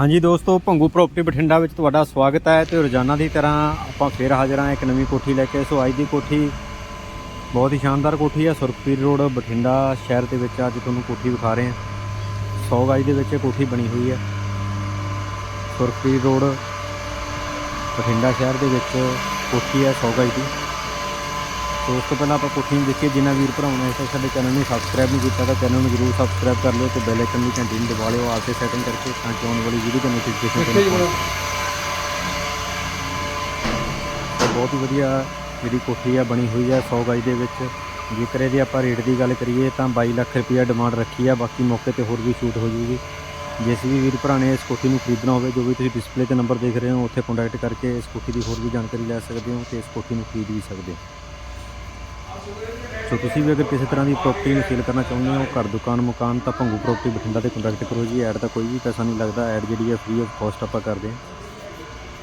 ਹਾਂਜੀ ਦੋਸਤੋ, ਭੰਗੂ ਪ੍ਰਾਪਰਟੀ ਬਠਿੰਡਾ ਵਿੱਚ ਤੁਹਾਡਾ ਸਵਾਗਤ ਹੈ ਤੇ ਰੋਜ਼ਾਨਾ ਦੀ ਤਰ੍ਹਾਂ ਆਪਾਂ ਫੇਰ ਹਾਜ਼ਰ ਹਾਂ ਇੱਕ ਨਵੀਂ ਕੋਠੀ ਲੈ ਕੇ। ਸੋ ਅੱਜ ਦੀ ਕੋਠੀ ਬਹੁਤ ਹੀ ਸ਼ਾਨਦਾਰ ਕੋਠੀ ਹੈ, ਸੁਰਖਪੀਰ ਰੋਡ, ਬਠਿੰਡਾ ਸ਼ਹਿਰ ਦੇ ਵਿੱਚ ਅੱਜ ਤੁਹਾਨੂੰ ਕੋਠੀ ਵਿਖਾ ਰਹੇ ਹਾਂ। 100 ਗਜ ਦੇ ਵਿੱਚ ਇਹ ਕੋਠੀ ਬਣੀ ਹੋਈ ਹੈ। ਸੁਰਖਪੀਰ ਰੋਡ, ਬਠਿੰਡਾ ਸ਼ਹਿਰ ਦੇ ਵਿੱਚ ਕੋਠੀ ਹੈ 100 ਗਜ ਦੀ। ਉਸ ਤੋਂ ਪਹਿਲਾਂ ਆਪਾਂ ਕੋਠੀ ਨੂੰ ਦੇਖੀਏ ਜਿਨ੍ਹਾਂ ਵੀਰ ਭਰਾਵਾਂ ਨੇ ਇਸ ਤੱਕ ਸਾਡੇ ਚੈਨਲ ਨੂੰ ਸਬਸਕ੍ਰਾਈਬ ਨਹੀਂ ਕੀਤਾ ਤਾਂ ਚੈਨਲ ਨੂੰ ਜਰੂਰ ਸਬਸਕ੍ਰਾਈਬ ਕਰ ਲਿਓ ਤੇ ਬੈਲ ਆਈਕਨ ਦੀ ਘੰਟੀ ਨੂੰ ਦਬਾ ਲਿਓ ਆਪੇ ਸੈਟਿੰਗ ਕਰਕੇ ਤਾਂ ਕਿ ਆਉਣ ਵਾਲੀ ਵੀਡੀਓ ਦੀ ਨੋਟੀਫਿਕੇਸ਼ਨ ਤੁਹਾਨੂੰ ਤੇ ਬਹੁਤ ਹੀ ਵਧੀਆ ਜਿਹੜੀ ਕੋਠੀ ਆ ਬਣੀ ਹੋਈ ਆ 100 ਗਜ ਦੇ ਵਿੱਚ। ਜੇਕਰ ਇਹਦੀ ਆਪਾਂ ਰੇਟ ਦੀ ਗੱਲ ਕਰੀਏ ਤਾਂ 22 ਲੱਖ ਰੁਪਈਆ ਡਿਮਾਂਡ ਰੱਖੀ ਆ ਬਾਕੀ ਮੌਕੇ ਤੇ ਹੋਰ ਵੀ ਛੂਟ ਹੋ ਜੂਗੀ। ਜਿਸ ਵੀ ਵੀਰ ਭਰਾ ਨੇ ਇਸ ਕੋਠੀ ਨੂੰ ਖਰੀਦਣਾ ਹੋਵੇ ਜੋ ਵੀ ਤੁਸੀਂ ਡਿਸਪਲੇ ਤੇ ਨੰਬਰ ਦੇਖ ਰਹੇ ਹੋ ਉੱਥੇ ਕੰਟੈਕਟ ਕਰਕੇ ਇਸ ਕੋਠੀ ਦੀ ਹੋਰ ਵੀ ਜਾਣਕਾਰੀ ਲੈ ਸਕਦੇ ਹੋ ਤੇ ਇਸ ਕੋਠੀ ਨੂੰ ਖਰੀਦ ਵੀ ਸਕਦੇ ਹੋ। ਸੋ ਤੁਸੀਂ ਵੀ ਅਗਰ ਕਿਸੇ ਤਰ੍ਹਾਂ ਦੀ ਪ੍ਰਾਪਰਟੀ ਨੂੰ ਸੇਲ ਕਰਨਾ ਚਾਹੁੰਦੇ ਹੋ ਘਰ ਦੁਕਾਨ ਮਕਾਨ ਤਾਂ ਭੰਗੂ ਪ੍ਰਾਪਰਟੀ ਬਠਿੰਡਾ ਤੇ ਕੰਟੈਕਟ ਕਰੋ ਜੀ। ਐਡ ਦਾ ਕੋਈ ਵੀ ਪੈਸਾ ਨਹੀਂ ਲੱਗਦਾ। ਐਡ ਜਿਹੜੀ ਹੈ ਫ੍ਰੀ ਆਫ ਕਾਸਟ ਆਪਾਂ ਕਰਦੇ ਹਾਂ।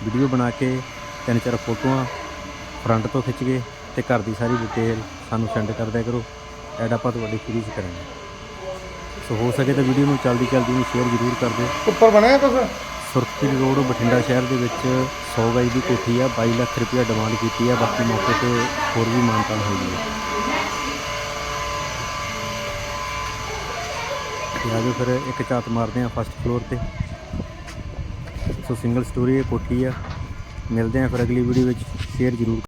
ਵੀਡੀਓ ਬਣਾ ਕੇ ਤਿੰਨ ਚਾਰ ਫੋਟੋਆਂ ਫਰੰਟ ਤੋਂ ਖਿੱਚ ਕੇ ਤੇ ਘਰ ਦੀ ਸਾਰੀ ਡਿਟੇਲ ਸਾਨੂੰ ਸੈਂਡ ਕਰ ਦਿਆ ਕਰੋ। ਐਡ ਆਪਾਂ ਤੁਹਾਡੀ ਫ੍ਰੀ ਚ ਕਰਾਂਗੇ। ਸੋ ਹੋ ਸਕੇ ਤਾਂ ਵੀਡੀਓ ਨੂੰ ਜਲਦੀ ਜਲਦੀ ਨੂੰ ਸ਼ੇਅਰ ਜ਼ਰੂਰ ਕਰ ਦਿਓ। ਉੱਪਰ ਬਣਿਆ ਕੁਛ? ਸੁਰਖਪੁਰ ਰੋਡ ਬਠਿੰਡਾ ਸ਼ਹਿਰ ਦੇ ਵਿੱਚ 100 ਗਜ ਦੀ ਕੋਠੀ ਆ 22 ਲੱਖ ਰੁਪਇਆ ਡਿਮਾਂਡ ਕੀਤੀ ਆ, ਬਾਕੀ ਮੌਕੇ ਤੇ ਹੋਰ ਵੀ ਮਾਨਤਾਨ ਹੋ ਗਈ ਹੈ ਤੇ ਆਜੋ ਫਿਰ ਇੱਕ ਝਾਤ ਮਾਰਦੇ ਆ ਫਸਟ ਫਲੋਰ ਤੇ। ਸੋ ਸਿੰਗਲ ਸਟੋਰੀ ਇਹ ਕੋਠੀ ਆ। ਮਿਲਦੇ ਆ ਫਿਰ ਅਗਲੀ ਵੀਡੀਓ ਵਿੱਚ ਸ਼ੇਅਰ ਜ਼ਰੂਰ